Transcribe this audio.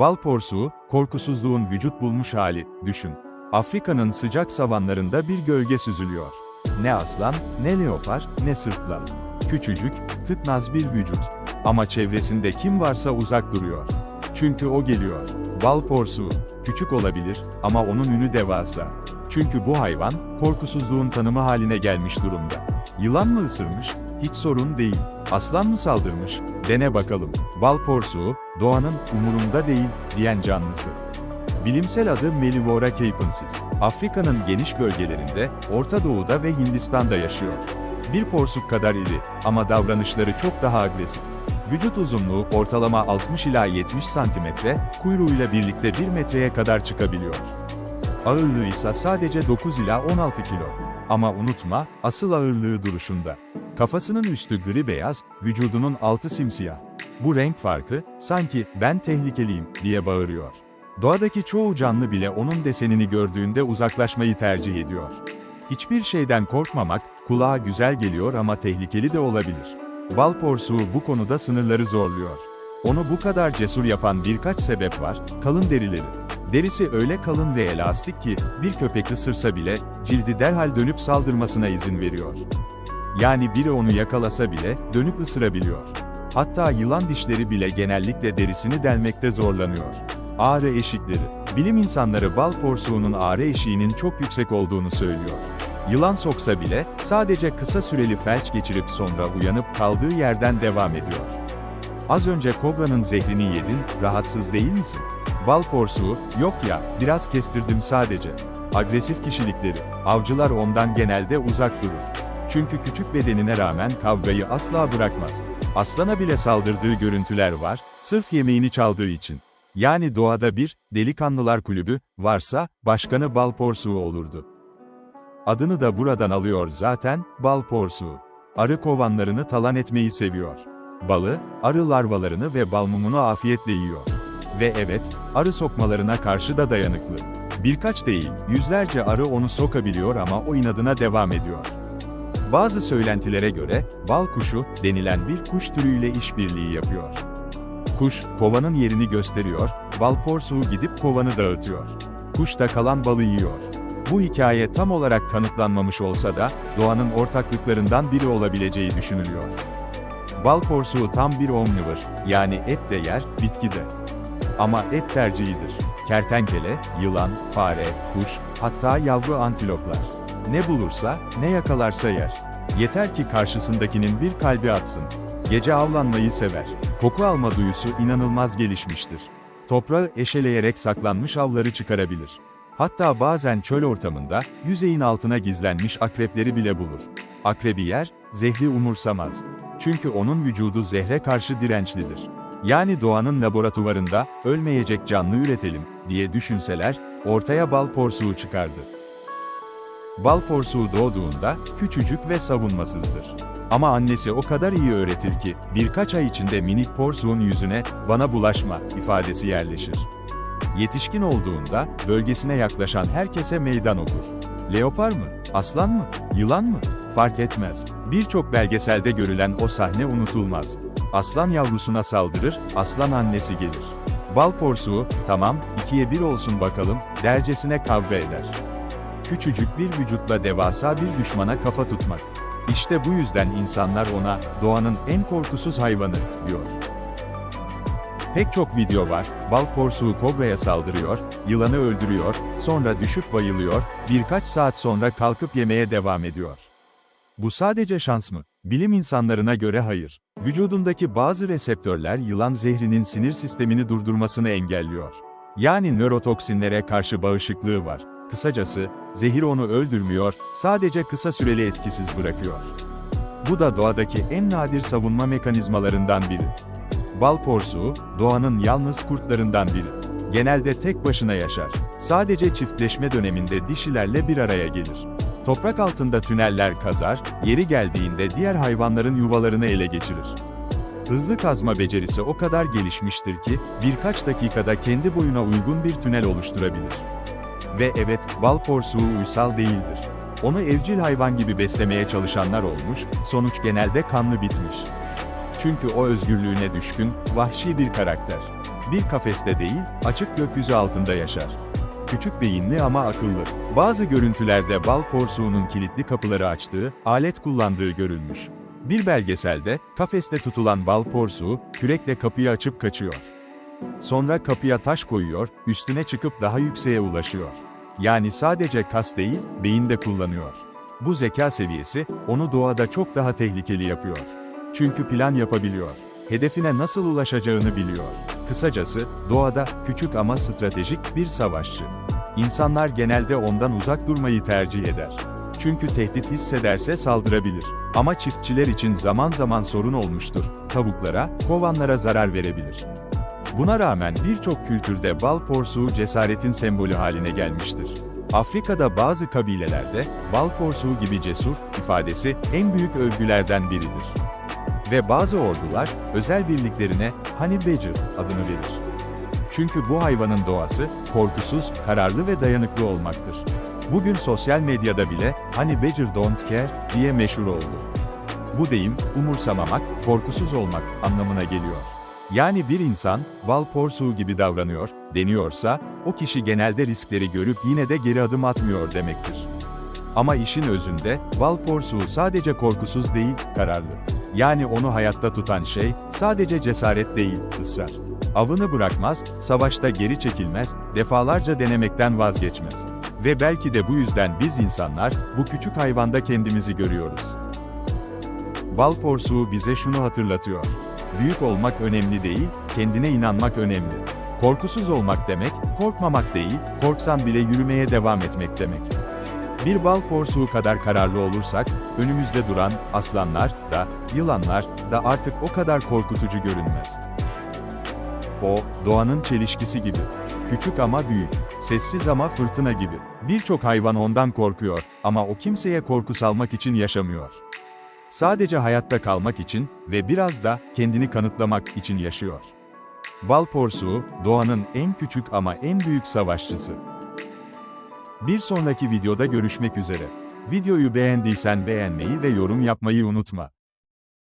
Bal porsuğu, korkusuzluğun vücut bulmuş hali, düşün. Afrika'nın sıcak savanlarında bir gölge süzülüyor. Ne aslan, ne leopar, ne sırtlan. Küçücük, tıknaz bir vücut. Ama çevresinde kim varsa uzak duruyor. Çünkü o geliyor. Bal porsuğu, küçük olabilir ama onun ünü devasa. Çünkü bu hayvan, korkusuzluğun tanımı haline gelmiş durumda. Yılan mı ısırmış? Hiç sorun değil. Aslan mı saldırmış? Dene bakalım. Bal porsuğu, doğanın umurumda değil diyen canlısı. Bilimsel adı Mellivora capensis. Afrika'nın geniş bölgelerinde, Orta Doğu'da ve Hindistan'da yaşıyor. Bir porsuk kadar iri ama davranışları çok daha agresif. Vücut uzunluğu ortalama 60 ila 70 santimetre, kuyruğuyla birlikte 1 metreye kadar çıkabiliyor. Ağırlığı ise sadece 9 ila 16 kilo. Ama unutma, asıl ağırlığı duruşunda. Kafasının üstü gri beyaz, vücudunun altı simsiyah. Bu renk farkı, sanki ben tehlikeliyim diye bağırıyor. Doğadaki çoğu canlı bile onun desenini gördüğünde uzaklaşmayı tercih ediyor. Hiçbir şeyden korkmamak, kulağa güzel geliyor ama tehlikeli de olabilir. Bal bu konuda sınırları zorluyor. Onu bu kadar cesur yapan birkaç sebep var, kalın derileri. Derisi öyle kalın ve elastik ki, bir köpek ısırsa bile, cildi derhal dönüp saldırmasına izin veriyor. Yani biri onu yakalasa bile, dönüp ısırabiliyor. Hatta yılan dişleri bile genellikle derisini delmekte zorlanıyor. Ağrı eşikleri. Bilim insanları bal porsuğunun ağrı eşiğinin çok yüksek olduğunu söylüyor. Yılan soksa bile, sadece kısa süreli felç geçirip sonra uyanıp kaldığı yerden devam ediyor. Az önce kobranın zehrini yedin, rahatsız değil misin? Bal porsuğu, yok ya, biraz kestirdim sadece. Agresif kişilikleri, avcılar ondan genelde uzak durur. Çünkü küçük bedenine rağmen kavgayı asla bırakmaz. Aslana bile saldırdığı görüntüler var, sırf yemeğini çaldığı için. Yani doğada bir, delikanlılar kulübü, varsa, başkanı bal porsuğu olurdu. Adını da buradan alıyor zaten, bal porsuğu. Arı kovanlarını talan etmeyi seviyor. Balı, arı larvalarını ve bal mumunu afiyetle yiyor. Ve evet, arı sokmalarına karşı da dayanıklı. Birkaç değil, yüzlerce arı onu sokabiliyor ama o inadına devam ediyor. Bazı söylentilere göre, bal kuşu, denilen bir kuş türüyle işbirliği yapıyor. Kuş, kovanın yerini gösteriyor, bal porsuğu gidip kovanı dağıtıyor. Kuş da kalan balı yiyor. Bu hikaye tam olarak kanıtlanmamış olsa da, doğanın ortaklıklarından biri olabileceği düşünülüyor. Bal porsuğu tam bir omnivor, yani et de yer, bitki de. Ama et tercihidir. Kertenkele, yılan, fare, kuş, hatta yavru antiloplar. Ne bulursa, ne yakalarsa yer. Yeter ki karşısındakinin bir kalbi atsın. Gece avlanmayı sever. Koku alma duyusu inanılmaz gelişmiştir. Toprağı eşeleyerek saklanmış avları çıkarabilir. Hatta bazen çöl ortamında, yüzeyin altına gizlenmiş akrepleri bile bulur. Akrebi yer, zehri umursamaz. Çünkü onun vücudu zehre karşı dirençlidir. Yani doğanın laboratuvarında, ölmeyecek canlı üretelim, diye düşünseler, ortaya bal porsuğu çıkardı. Bal porsuğu doğduğunda, küçücük ve savunmasızdır. Ama annesi o kadar iyi öğretir ki, birkaç ay içinde minik porsuğun yüzüne, bana bulaşma, ifadesi yerleşir. Yetişkin olduğunda, bölgesine yaklaşan herkese meydan okur. Leopar mı? Aslan mı? Yılan mı? Fark etmez. Birçok belgeselde görülen o sahne unutulmaz. Aslan yavrusuna saldırır, aslan annesi gelir. Bal porsuğu, tamam, ikiye bir olsun bakalım, dercesine kavga eder. Küçücük bir vücutla devasa bir düşmana kafa tutmak. İşte bu yüzden insanlar ona, doğanın en korkusuz hayvanı, diyor. Pek çok video var, bal porsuğu kobraya saldırıyor, yılanı öldürüyor, sonra düşüp bayılıyor, birkaç saat sonra kalkıp yemeye devam ediyor. Bu sadece şans mı? Bilim insanlarına göre hayır. Vücudundaki bazı reseptörler yılan zehrinin sinir sistemini durdurmasını engelliyor. Yani nörotoksinlere karşı bağışıklığı var. Kısacası, zehir onu öldürmüyor, sadece kısa süreli etkisiz bırakıyor. Bu da doğadaki en nadir savunma mekanizmalarından biri. Bal porsuğu, doğanın yalnız kurtlarından biri. Genelde tek başına yaşar. Sadece çiftleşme döneminde dişilerle bir araya gelir. Toprak altında tüneller kazar, yeri geldiğinde diğer hayvanların yuvalarını ele geçirir. Hızlı kazma becerisi o kadar gelişmiştir ki, birkaç dakikada kendi boyuna uygun bir tünel oluşturabilir. Ve evet, bal porsuğu uysal değildir. Onu evcil hayvan gibi beslemeye çalışanlar olmuş, sonuç genelde kanlı bitmiş. Çünkü o özgürlüğüne düşkün, vahşi bir karakter. Bir kafeste değil, açık gökyüzü altında yaşar. Küçük beyinli ama akıllı. Bazı görüntülerde bal porsuğunun kilitli kapıları açtığı, alet kullandığı görülmüş. Bir belgeselde, kafeste tutulan bal porsuğu, kürekle kapıyı açıp kaçıyor. Sonra kapıya taş koyuyor, üstüne çıkıp daha yükseğe ulaşıyor. Yani sadece kas değil, beyin de kullanıyor. Bu zeka seviyesi, onu doğada çok daha tehlikeli yapıyor. Çünkü plan yapabiliyor. Hedefine nasıl ulaşacağını biliyor. Kısacası, doğada, küçük ama stratejik bir savaşçı. İnsanlar genelde ondan uzak durmayı tercih eder. Çünkü tehdit hissederse saldırabilir. Ama çiftçiler için zaman zaman sorun olmuştur. Tavuklara, kovanlara zarar verebilir. Buna rağmen birçok kültürde bal porsuğu cesaretin sembolü haline gelmiştir. Afrika'da bazı kabilelerde, bal porsuğu gibi cesur, ifadesi en büyük övgülerden biridir. Ve bazı ordular, özel birliklerine Honey Badger adını verir. Çünkü bu hayvanın doğası, korkusuz, kararlı ve dayanıklı olmaktır. Bugün sosyal medyada bile, Honey Badger don't care, diye meşhur oldu. Bu deyim, umursamamak, korkusuz olmak anlamına geliyor. Yani bir insan, bal porsuğu gibi davranıyor, deniyorsa, o kişi genelde riskleri görüp yine de geri adım atmıyor demektir. Ama işin özünde, bal porsuğu sadece korkusuz değil, kararlı. Yani onu hayatta tutan şey, sadece cesaret değil, ısrar. Avını bırakmaz, savaşta geri çekilmez, defalarca denemekten vazgeçmez. Ve belki de bu yüzden biz insanlar, bu küçük hayvanda kendimizi görüyoruz. Bal porsuğu bize şunu hatırlatıyor. Büyük olmak önemli değil, kendine inanmak önemli. Korkusuz olmak demek, korkmamak değil, korksan bile yürümeye devam etmek demek. Bir bal porsuğu kadar kararlı olursak, önümüzde duran aslanlar da, yılanlar da artık o kadar korkutucu görünmez. O, doğanın çelişkisi gibi. Küçük ama büyük, sessiz ama fırtına gibi. Birçok hayvan ondan korkuyor ama o kimseye korku salmak için yaşamıyor. Sadece hayatta kalmak için ve biraz da kendini kanıtlamak için yaşıyor. Bal porsuğu, doğanın en küçük ama en büyük savaşçısı. Bir sonraki videoda görüşmek üzere. Videoyu beğendiysen beğenmeyi ve yorum yapmayı unutma.